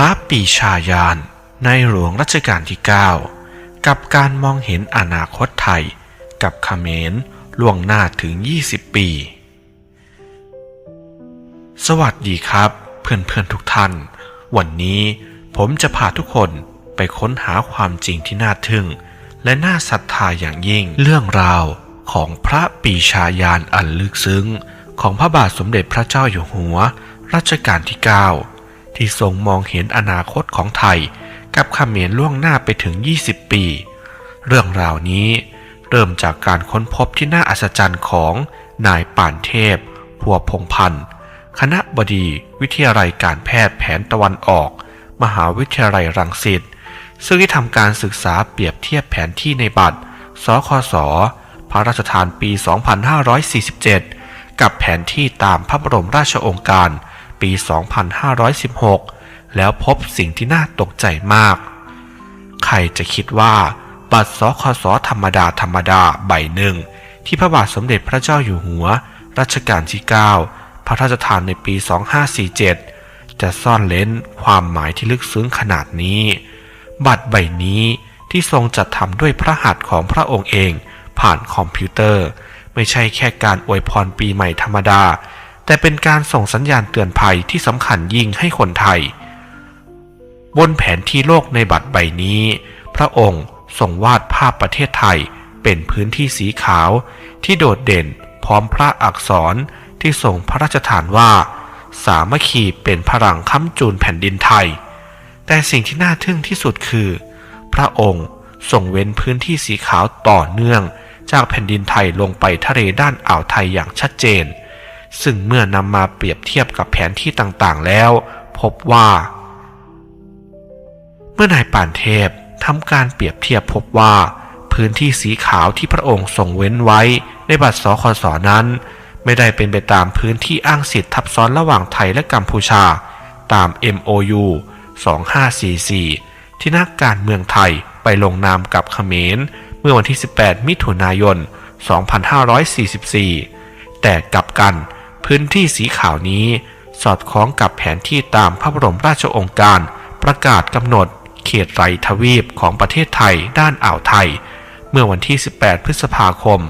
ระปีชาญาณในหลวงรัชกาลที่ 9 กับการมองเห็นอนาคตไทย กับเขมรล่วงหน้าถึง 20 ปี สวัสดีครับ เพื่อนๆทุกท่าน วันนี้ผมจะพาทุกคนไปค้นหาความจริงที่น่าทึ่ง และน่าศรัทธาอย่างยิ่งเรื่องราวของพระปีชาญาณอันลึกซึ้ง ของพระบาทสมเด็จพระเจ้าอยู่หัว รัชกาลที่ 9 ที่ทรงมองเห็นอนาคตของไทย กับขเขมรล่วงหน้าไปถึง 20 ปี เรื่องราวนี้เริ่มจากการค้นพบที่น่าอัศจรรย์ของนายป่านเทพพัวพงพันธ์คณะบดีวิทยาลัยการแพทย์แผนตะวันออก มหาวิทยาลัยรังสิตซึ่งได้ทำการศึกษาเปรียบเทียบแผนที่ในบัตร สคส พระราชทานปี 2547 กับแผนที่ตามพระบรมราชโองการ ปี 2516 แล้วพบสิ่งที่น่าตกใจมาก ใครจะคิดว่า บัตรสคสธรรมดาธรรมดาใบหนึ่ง ที่พระบาทสมเด็จพระเจ้าอยู่หัว รัชกาลที่ 9 พระราชทานในปี 2547 จะซ่อนเล้นความหมายที่ลึกซึ้งขนาดนี้ บัตรใบนี้ที่ทรงจัดทำด้วยพระหัตถ์ของพระองค์เองผ่านคอมพิวเตอร์ ไม่ใช่แค่การอวยพรปีใหม่ธรรมดา แต่เป็นการส่งสัญญาณเตือนภัยที่สำคัญยิ่งให้คนไทย บนแผนที่โลกในบัตรใบนี้ พระองค์ทรงวาดภาพประเทศไทยเป็นพื้นที่สีขาวที่โดดเด่นพร้อมพระอักษรที่ทรงพระราชทานว่า สามัคคีเป็นพลังค้ำจูนแผ่นดินไทย แต่สิ่งที่น่าทึ่งที่สุดคือ พระองค์ทรงเว้นพื้นที่สีขาวต่อเนื่องจากแผ่นดินไทยลงไปทะเลด้านอ่าวไทยอย่างชัดเจน ซึ่งเมื่อนำมาเปรียบเทียบกับแผนที่ต่างๆแล้ว พบว่า เมื่อนายป่านเทพทำการเปรียบเทียบพบว่า พื้นที่สีขาวที่พระองค์ทรงเว้นไว้ในบัตรสคสนั้น ไม่ได้เป็นไปตามพื้นที่อ้างสิทธิ์ทับซ้อนระหว่างไทยและกัมพูชา ตาม MOU 2544 ที่นักการเมืองไทยไปลงนามกับเขมรเมื่อวันที่ 18 มิถุนายน 2544 แต่กลับกัน พื้นที่สีขาวนี้ สอดคล้องกับแผนที่ตามพระบรมราชโองการ ประกาศกำหนด เขตไรทวีปของประเทศไทยด้านอ่าวไทย เมื่อวันที่ 18 พฤษภาคม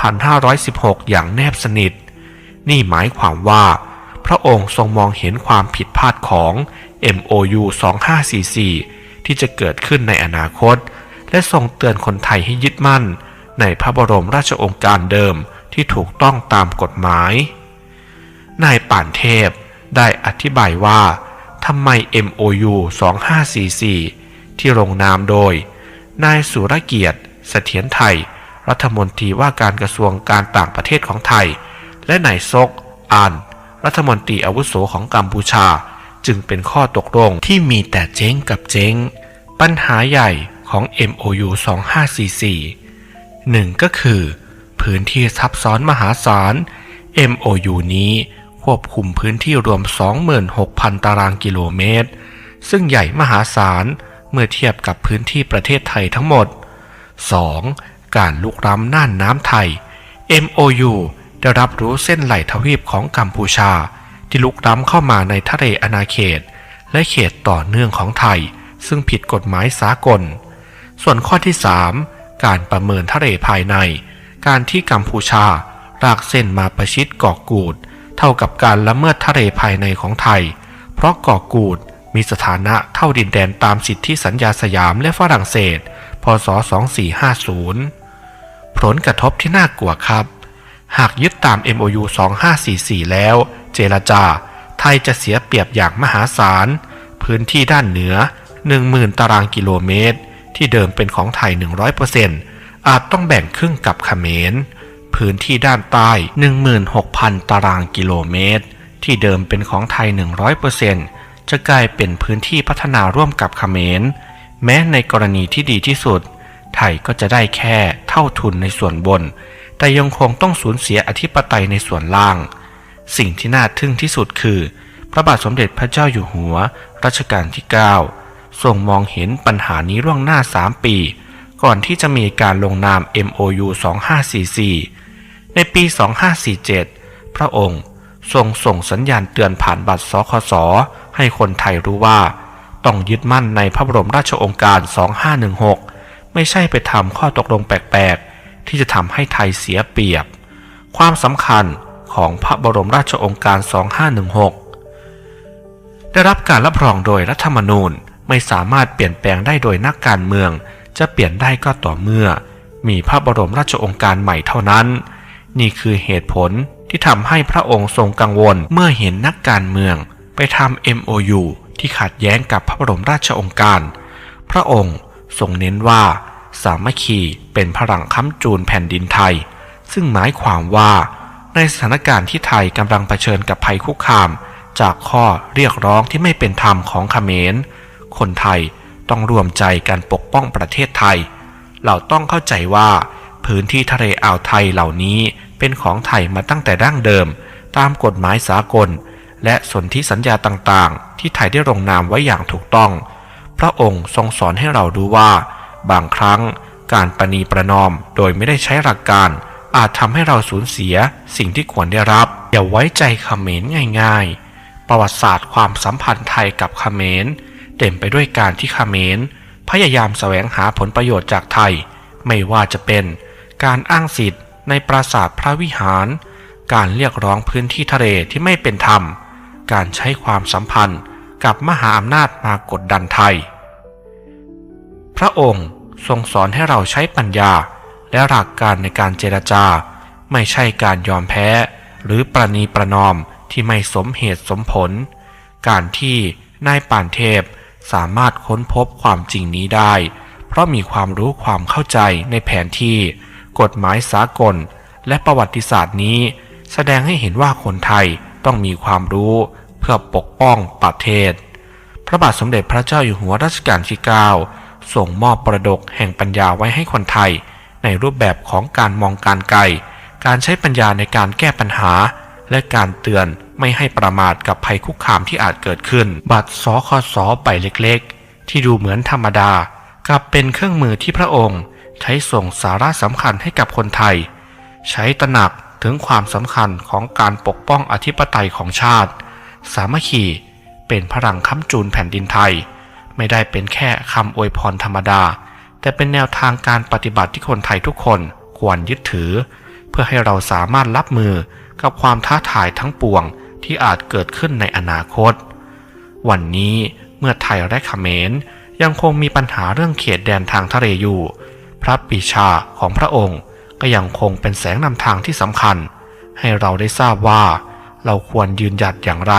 2516 อย่างแนบสนิท นี่หมายความว่า พระองค์ทรงมองเห็นความผิดพลาดของ MOU 2544 ที่จะเกิดขึ้นในอนาคต และทรงเตือนคนไทยให้ยึดมั่น ในพระบรมราชโองการเดิมที่ถูกต้องตามกฎหมาย นายป่านเทพได้อธิบายว่าทำไม MOU 2544 ที่ลงนามโดย นายสุรเกียรติเสถียรไทย รัฐมนตรีว่าการกระทรวงการต่างประเทศของไทย และนายซกอาน รัฐมนตรีอาวุโสของกัมพูชา จึงเป็นข้อตกลงที่มีแต่เจ๊งกับเจ๊ง ปัญหาใหญ่ของ MOU 2544หนึ่งก็คือ พื้นที่ซับซ้อนมหาศาล MOU นี้ ควบคุมพื้นที่รวม 26,000 ตารางกิโลเมตร ซึ่งใหญ่มหาศาลเมื่อเทียบกับพื้นที่ประเทศไทยทั้งหมด 2. การลุกล้ำน่านน้ำไทย MOU ได้รับรู้เส้นไหลทวีปของกัมพูชา ที่ลุกล้ำเข้ามาในทะเลอาณาเขต และเขตต่อเนื่องของไทย ซึ่งผิดกฎหมายสากล ส่วนข้อที่ 3 การประเมินทะเลภายใน การที่กัมพูชาลากเส้นมาประชิดเกาะกูด เท่ากับการละเมิดทะเลภายในของไทย เพราะเกาะกูดมีสถานะเท่าดินแดนตามสิทธิสัญญาสยามและฝรั่งเศส พศ 2450 ผลกระทบที่น่ากลัวครับ หากยึดตาม MOU 2544 แล้ว เจรจา ไทยจะเสียเปรียบอย่างมหาศาล พื้นที่ด้านเหนือ 10,000 ตารางกิโลเมตร ที่เดิมเป็นของไทย 100%อาจต้องแบ่งครึ่งกับเขมร พื้นที่ด้านใต้ 16,000 ตารางกิโลเมตร ที่เดิมเป็นของไทย 100%จะกลายเป็นพื้นที่พัฒนาร่วมกับเขมร แม้ในกรณีที่ดีที่สุด ไทยก็จะได้แค่เท่าทุนในส่วนบน แต่ยังคงต้องสูญเสียอธิปไตยในส่วนล่าง สิ่งที่น่าทึ่งที่สุดคือ พระบาทสมเด็จพระเจ้าอยู่หัว รัชกาลที่ 9 ทรงมองเห็นปัญหานี้ล่วงหน้า 3 ปี ก่อนที่จะมีการลงนาม MOU 2544 ในปี 2547 พระองค์ทรงส่งสัญญาณเตือนผ่านบัตรสคส ให้คนไทยรู้ว่า ต้องยึดมั่นในพระบรมราชองค์การ 2516 ไม่ใช่ไปทำข้อตกลงแปลกๆ ที่จะทำให้ไทยเสียเปรียบ ความสำคัญของพระบรมราชองค์การ 2516 ได้รับการรับรองโดยรัฐธรรมนูญไม่สามารถเปลี่ยนแปลงได้โดยนักการเมือง จะเปลี่ยนได้ก็ต่อเมื่อ มีพระบรมราชองค์การใหม่เท่านั้น นี่คือเหตุผลที่ทำให้พระองค์ทรงกังวลเมื่อเห็นนักการเมือง ไปทำ MOU ที่ขัดแย้งกับพระบรมราชองค์การ พระองค์ทรงเน้นว่า สามัคคีเป็นพลังค้ำจูนแผ่นดินไทย ซึ่งหมายความว่าในสถานการณ์ที่ไทยกำลังเผชิญกับภัยคุกคาม จากข้อเรียกร้องที่ไม่เป็นธรรมของเขมร คนไทยต้องรวมใจกันปกป้องประเทศไทย เราต้องเข้าใจว่าพื้นที่ทะเลอ่าวไทยเหล่านี้ เป็นของไทยมาตั้งแต่ดั้งเดิม ตามกฎหมายสากล และสนธิสัญญาต่างๆ ที่ไทยได้ลงนามไว้อย่างถูกต้อง พระองค์ทรงสอนให้เราดูว่า บางครั้งการประนีประนอมโดยไม่ได้ใช้หลักการ อาจทำให้เราสูญเสียสิ่งที่ควรได้รับ อย่าไว้ใจเขมรง่าย ๆ ประวัติศาสตร์ความสัมพันธ์ไทยกับเขมรเต็มไปด้วยการที่เขมรพยายามแสวงหาผลประโยชน์จากไทย ไม่ว่าจะเป็นการอ้างสิทธิ์ ในปราสาทพระวิหาร การเรียกร้องพื้นที่ทะเลที่ไม่เป็นธรรม การใช้ความสัมพันธ์กับมหาอำนาจมากดดันไทย พระองค์ทรงสอนให้เราใช้ปัญญาและหลักการในการเจรจา ไม่ใช่การยอมแพ้ หรือประนีประนอมที่ไม่สมเหตุสมผล การที่นายป่านเทพสามารถค้นพบความจริงนี้ได้ เพราะมีความรู้ความเข้าใจในแผนที่ กฎหมายสากล และประวัติศาสตร์นี้ แสดงให้เห็นว่าคนไทยต้องมีความรู้เพื่อปกป้องประเทศ พระบาทสมเด็จพระเจ้าอยู่หัวรัชกาลที่ 9 ส่งมอบประดกแห่งปัญญาไว้ให้คนไทย ในรูปแบบของการมองการไกล การใช้ปัญญาในการแก้ปัญหา และการเตือนไม่ให้ประมาทกับภัยคุกคามที่อาจเกิดขึ้น บัตรสคสใบเล็กๆ ที่ดูเหมือนธรรมดา กลับเป็นเครื่องมือที่พระองค์ ใช้ส่งสาระสำคัญให้กับคนไทย ใช้ตระหนักถึงความสำคัญของการปกป้องอธิปไตยของชาติ สามัคคีเป็นพลังค้ำจูนแผ่นดินไทย ไม่ได้เป็นแค่คำอวยพรธรรมดา แต่เป็นแนวทางการปฏิบัติที่คนไทยทุกคนควรยึดถือ เพื่อให้เราสามารถรับมือกับความท้าทายทั้งปวงที่อาจเกิดขึ้นในอนาคต วันนี้เมื่อไทยและเขมรยังคงมีปัญหาเรื่องเขตแดนทางทะเลอยู่ พระปีชาของพระองค์ ก็ยังคงเป็นแสงนำทางที่สำคัญ ให้เราได้ทราบว่า เราควรยืนหยัดอย่างไร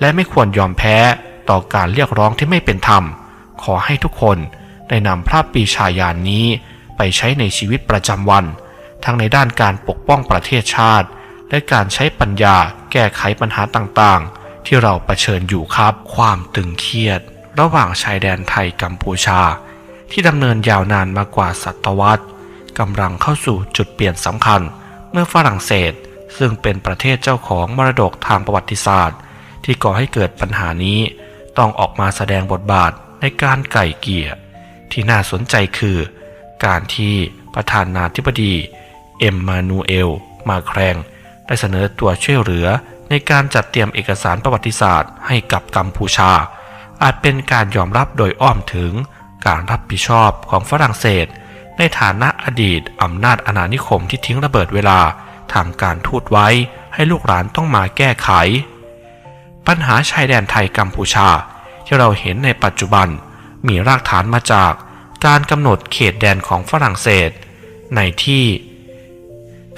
และไม่ควรยอมแพ้ต่อการเรียกร้องที่ไม่เป็นธรรม ขอให้ทุกคนได้นำพระปีชายานนี้ไปใช้ในชีวิตประจำวัน ทั้งในด้านการปกป้องประเทศชาติ และการใช้ปัญญาแก้ไขปัญหาต่างๆ ที่เราเผชิญอยู่ครับ ความตึงเครียด ระหว่างชายแดนไทยกัมพูชา ที่ดำเนินยาวนานมากว่าศตวรรษกำลังเข้าสู่จุดเปลี่ยนสำคัญ เมื่อฝรั่งเศส ซึ่งเป็นประเทศเจ้าของมรดกทางประวัติศาสตร์ ที่ก่อให้เกิดปัญหานี้ ต้องออกมาแสดงบทบาทในการไก่เกี่ย ที่น่าสนใจคือ การที่ประธานาธิบดีเอ็มมานูเอล มาแครง ได้เสนอตัวช่วยเหลือในการจัดเตรียมเอกสารประวัติศาสตร์ให้กับกัมพูชา อาจเป็นการยอมรับโดยอ้อมถึง การรับผิดชอบของฝรั่งเศส ในฐานะอดีตอำนาจอาณานิคมที่ทิ้งระเบิดเวลาทางการทูตไว้ให้ลูกหลานต้องมาแก้ไข ปัญหาชายแดนไทยกัมพูชาที่เราเห็นในปัจจุบันมีรากฐานมาจากการกำหนดเขตแดนของฝรั่งเศส ในที่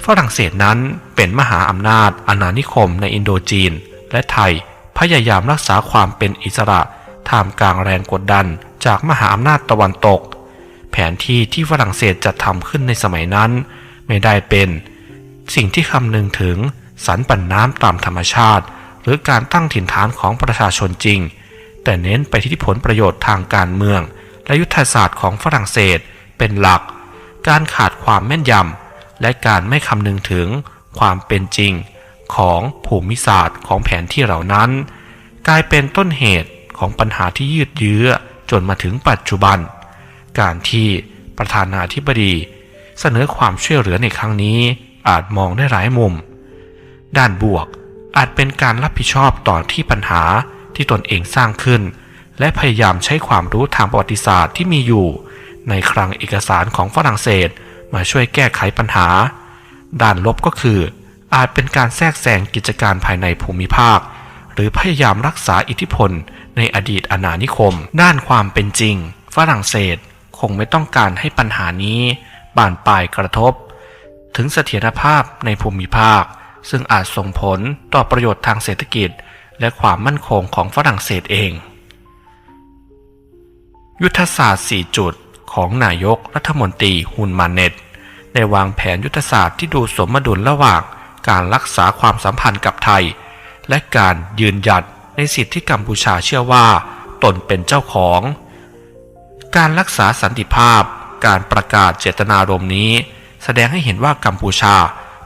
ฝรั่งเศสนั้นเป็นมหาอำนาจอาณานิคมในอินโดจีน และไทยพยายามรักษาความเป็นอิสระท่ามกลางแรงกดดัน จากมหาอำนาจตะวันตก แผนที่ที่ฝรั่งเศสจัดทำขึ้นในสมัยนั้น ไม่ได้เป็น สิ่งที่คำนึงถึงสรรปันน้ำตามธรรมชาติ หรือการตั้งถิ่นฐานของประชาชนจริง แต่เน้นไปที่ผลประโยชน์ทางการเมือง และยุทธศาสตร์ของฝรั่งเศสเป็นหลัก การขาดความแม่นยำและการไม่คำนึงถึงความเป็นจริงของภูมิศาสตร์ของแผนที่เหล่านั้น กลายเป็นต้นเหตุของปัญหาที่ยืดเยื้อ จนมาถึงปัจจุบัน การที่ประธานาธิบดี เสนอความช่วยเหลือในครั้งนี้อาจมองได้หลายมุม ด้านบวกอาจเป็นการรับผิดชอบต่อที่ปัญหาที่ตนเองสร้างขึ้น และพยายามใช้ความรู้ทางประวัติศาสตร์ที่มีอยู่ ในคลังเอกสารของฝรั่งเศสมาช่วยแก้ไขปัญหา ด้านลบก็คือ อาจเป็นการแทรกแซงกิจการภายในภูมิภาค หรือพยายามรักษาอิทธิพล ในอดีตอาณานิคม ด้านความเป็นจริง ฝรั่งเศสคงไม่ต้องการให้ปัญหานี้บานปลายกระทบ ถึงเสถียรภาพในภูมิภาค ซึ่งอาจส่งผลต่อประโยชน์ทางเศรษฐกิจ และความมั่นคงของฝรั่งเศสเอง ยุทธศาสตร์ 4 จุดของนายกรัฐมนตรีฮุนมาเนตได้วางแผนยุทธศาสตร์ที่ดูสมดุลระหว่างการรักษาความสัมพันธ์กับไทย และการยืนหยัด ในสิทธิที่กัมพูชาเชื่อว่าตนเป็นเจ้าของ การรักษาสันติภาพ การประกาศเจตนารมณ์นี้ แสดงให้เห็นว่ากัมพูชา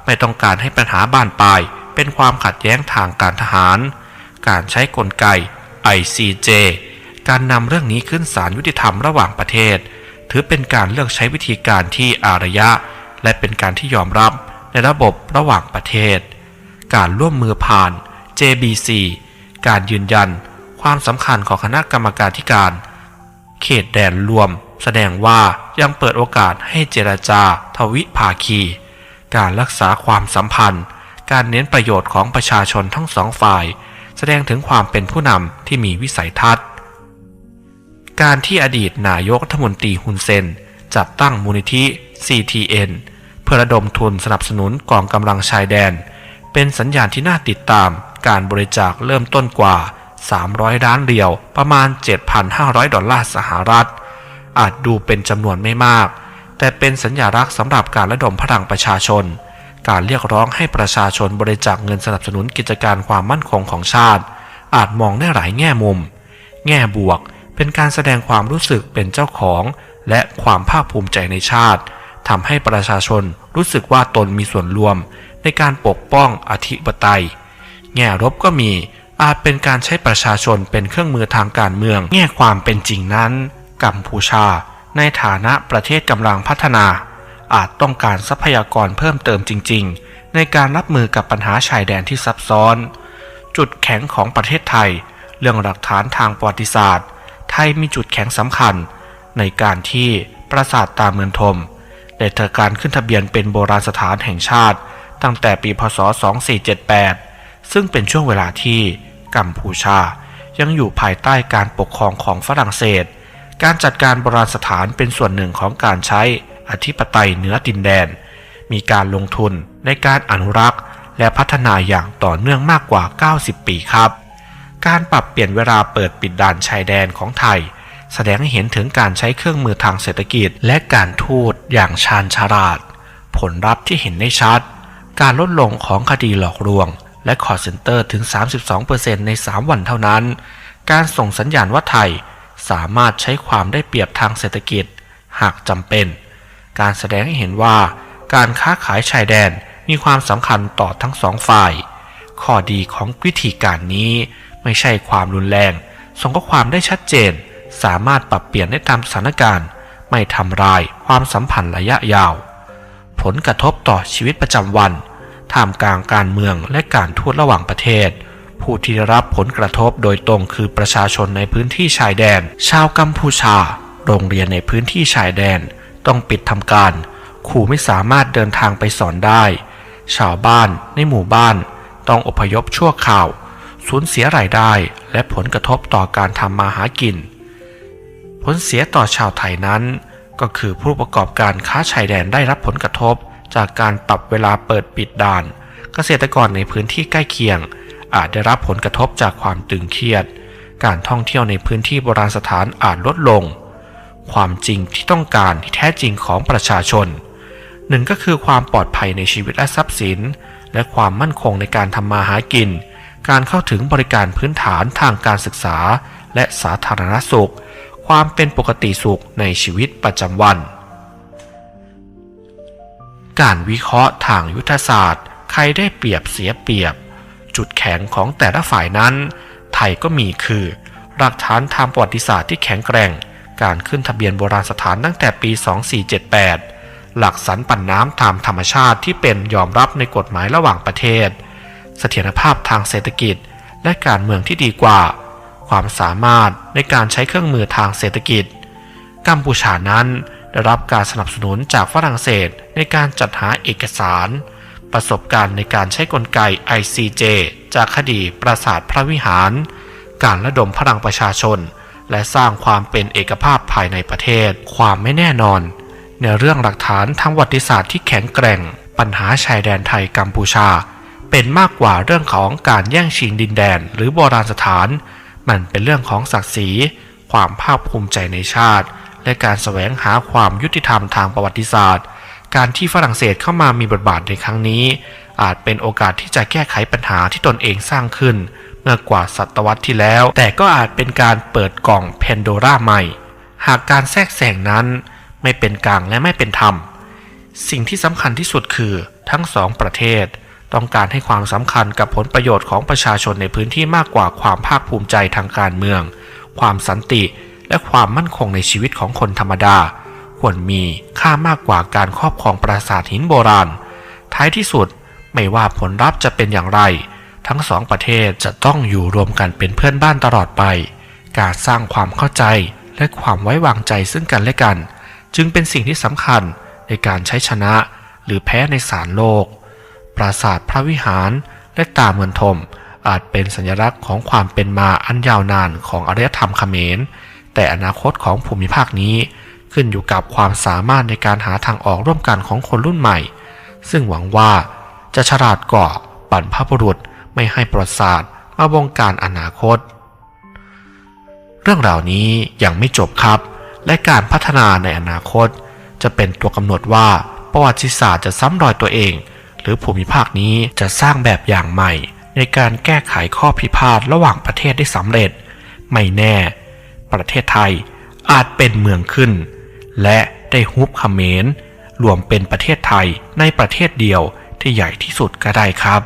ไม่ต้องการให้ปัญหาบ้านปลายเป็นความขัดแย้งทางการทหาร การใช้กลไก ICJ การนำเรื่องนี้ขึ้นศาลยุติธรรมระหว่างประเทศ ถือเป็นการเลือกใช้วิธีการที่อารยะ และเป็นการที่ยอมรับในระบบระหว่างประเทศ การร่วมมือผ่าน JBC การยืนยัน ความสำคัญของคณะกรรมการที่การ เขตแดนรวม แสดงว่ายังเปิดโอกาสให้เจรจา ทวิภาคี การรักษาความสัมพันธ์ การเน้นประโยชน์ของประชาชนทั้งสองฝ่าย แสดงถึงความเป็นผู้นำที่มีวิสัยทัศน์ การที่อดีตนายกรัฐมนตรีฮุนเซนจัดตั้งมูลนิธิ CTN เพื่อระดมทุนสนับสนุนกองกำลังชายแดน เป็นสัญญาณที่น่าติดตามการบริจาคเริ่มต้นกว่า 300 ล้านเรียวประมาณ 7,500 ดอลลาร์สหรัฐ อาจดูเป็นจำนวนไม่มาก แต่เป็นสัญญารักษ์สำหรับการระดมพลังประชาชน การเรียกร้องให้ประชาชนบริจาคเงินสนับสนุนกิจการความมั่นคงของชาติ อาจมองได้หลายแง่มุม แง่บวกเป็นการแสดงความรู้สึกเป็นเจ้าของและความภาคภูมิใจในชาติทำให้ประชาชนรู้สึกว่าตนมีส่วนร่วม ในการปกป้องอธิปไตย แง่ลบก็มีอาจเป็นการใช้ประชาชนเป็นเครื่องมือทางการเมือง แง่ความเป็นจริงนั้น กัมพูชา ในฐานะประเทศกำลังพัฒนา อาจต้องการทรัพยากรเพิ่มเติมจริง ๆ ในการรับมือกับปัญหาชายแดนที่ซับซ้อน จุดแข็งของประเทศไทย เรื่องหลักฐานทางประวัติศาสตร์ ไทยมีจุดแข็งสำคัญ ในการที่ปราสาทตาเมืองทมได้เธอการขึ้นทะเบียนเป็นโบราณสถานแห่งชาติ ตั้งแต่ปีพศ 2478 ซึ่งเป็นช่วงเวลาที่กัมพูชายังอยู่ภายใต้การปกครองของฝรั่งเศส การจัดการโบราณสถานเป็นส่วนหนึ่งของการใช้อธิปไตยเหนือดินแดน มีการลงทุนในการอนุรักษ์ และพัฒนาอย่างต่อเนื่องมากกว่า 90 ปีครับ การปรับเปลี่ยนเวลาเปิดปิดด่านชายแดนของไทย แสดงให้เห็นถึงการใช้เครื่องมือทางเศรษฐกิจ และการทูตอย่างชาญฉลาด ผลลัพธ์ที่เห็นได้ชัด การลดลงของคดีหลอกลวง และคอร์เซนเตอร์ถึง 32%ใน 3 วันเท่านั้น การส่งสัญญาณว่าไทยสามารถใช้ความได้เปรียบทางเศรษฐกิจ หากจำเป็น การแสดงให้เห็นว่า การค้าขายชายแดนมีความสำคัญต่อทั้งสองฝ่าย ข้อดีของวิธีการนี้ไม่ใช่ความรุนแรง ส่งข้อความได้ชัดเจน สามารถปรับเปลี่ยนได้ตามสถานการณ์ ไม่ทำลายความสัมพันธ์ระยะยาว ผลกระทบต่อชีวิตประจำวัน ท่ามกลางการเมืองและการทูตระหว่างประเทศ ผู้ที่ได้รับผลกระทบโดยตรงคือประชาชนในพื้นที่ชายแดน ชาวกัมพูชา โรงเรียนในพื้นที่ชายแดน ต้องปิดทำการครูไม่สามารถเดินทางไปสอนได้ ชาวบ้านในหมู่บ้าน ต้องอพยพชั่วคราว สูญเสียรายได้และผลกระทบต่อการทำมาหากิน ผลเสียต่อชาวไทยนั้น ก็คือผู้ประกอบการค้าชายแดนได้รับผลกระทบ จากการปรับเวลาเปิดปิดด่าน เกษตรกรในพื้นที่ใกล้เคียง อาจได้รับผลกระทบจากความตึงเครียด การท่องเที่ยวในพื้นที่โบราณสถานอาจลดลง ความจริงที่ต้องการที่แท้จริงของประชาชนหนึ่งก็คือความปลอดภัยในชีวิตและทรัพย์สิน และความมั่นคงในการทำมาหากิน การเข้าถึงบริการพื้นฐานทางการศึกษา และสาธารณสุข ความเป็นปกติสุขในชีวิตประจำวัน การวิเคราะห์ทางยุทธศาสตร์ ใครได้เปรียบเสียเปรียบ จุดแข็งของแต่ละฝ่ายนั้น ไทยก็มีคือ หลักฐานทางประวัติศาสตร์ที่แข็งแกร่ง การขึ้นทะเบียนโบราณสถานตั้งแต่ปี 2478 หลักสรรปั่นน้ำตามธรรมชาติที่เป็นยอมรับในกฎหมายระหว่างประเทศ เสถียรภาพทางเศรษฐกิจ และการเมืองที่ดีกว่าคความสามารถในการใช้เครื่องมือทางเศรษฐกิจ กัมพูชานั้น ได้รับการสนับสนุนจากฝรั่งเศสในการจัดหาเอกสาร ประสบการณ์ในการใช้กลไก ICJ จากคดีปราสาทพระวิหาร การระดมพลังประชาชน และสร้างความเป็นเอกภาพภายในประเทศ ความไม่แน่นอน ในเรื่องหลักฐานทางวัติศาสตร์ที่แข็งแกร่ง ปัญหาชายแดนไทยกัมพูชา เป็นมากกว่าเรื่องของการแย่งชิงดินแดน หรือโบราณสถาน มันเป็นเรื่องของศักดิ์ศรีความภาคภูมิใจในชาติ และการแสวงหาความยุติธรรมทางประวัติศาสตร์ การที่ฝรั่งเศสเข้ามามีบทบาทในครั้งนี้ อาจเป็นโอกาสที่จะแก้ไขปัญหาที่ตนเองสร้างขึ้น เมื่อกว่าศตวรรษที่แล้ว แต่ก็อาจเป็นการเปิดกล่องเพนโดราใหม่ หากการแทรกแซงนั้นไม่เป็นกลางและไม่เป็นธรรม สิ่งที่สำคัญที่สุดคือทั้งสองประเทศต้องการให้ความสำคัญกับผลประโยชน์ของประชาชนในพื้นที่มากกว่าความภาคภูมิใจทางการเมือง ความสันติ และความมั่นคงในชีวิตของคนธรรมดา ควรมีค่ามากกว่าการครอบครองปราสาทหินโบราณ ท้ายที่สุดไม่ว่าผลลัพธ์จะเป็นอย่างไร ทั้งสองประเทศจะต้องอยู่รวมกันเป็นเพื่อนบ้านตลอดไป การสร้างความเข้าใจและความไว้วางใจซึ่งกันและกัน จึงเป็นสิ่งที่สำคัญในการใช้ชนะหรือแพ้ในศาลโลก ปราสาทพระวิหารและตาเมืองทมอาจเป็นสัญลักษณ์ของความเป็นมาอันยาวนานของอารยธรรมเขมร แต่อนาคตของภูมิภาคนี้ ขึ้นอยู่กับความสามารถในการหาทางออกร่วมกันของคนรุ่นใหม่ ซึ่งหวังว่าจะฉลาดก่อปั่นพระบุรุษไม่ให้ประวัติศาสตร์มาบงการอนาคต เรื่องราวนี้ยังไม่จบครับ และการพัฒนาในอนาคต จะเป็นตัวกำหนดว่าประวัติศาสตร์จะซ้ำรอยตัวเอง หรือภูมิภาคนี้จะสร้างแบบอย่างใหม่ ในการแก้ไขข้อพิพาทระหว่างประเทศได้สำเร็จ ไม่แน่ ประเทศไทยอาจเป็นเมืองขึ้น และได้ฮุบเขมรรวมเป็นประเทศไทยในประเทศเดียวที่ใหญ่ที่สุดก็ได้ครับ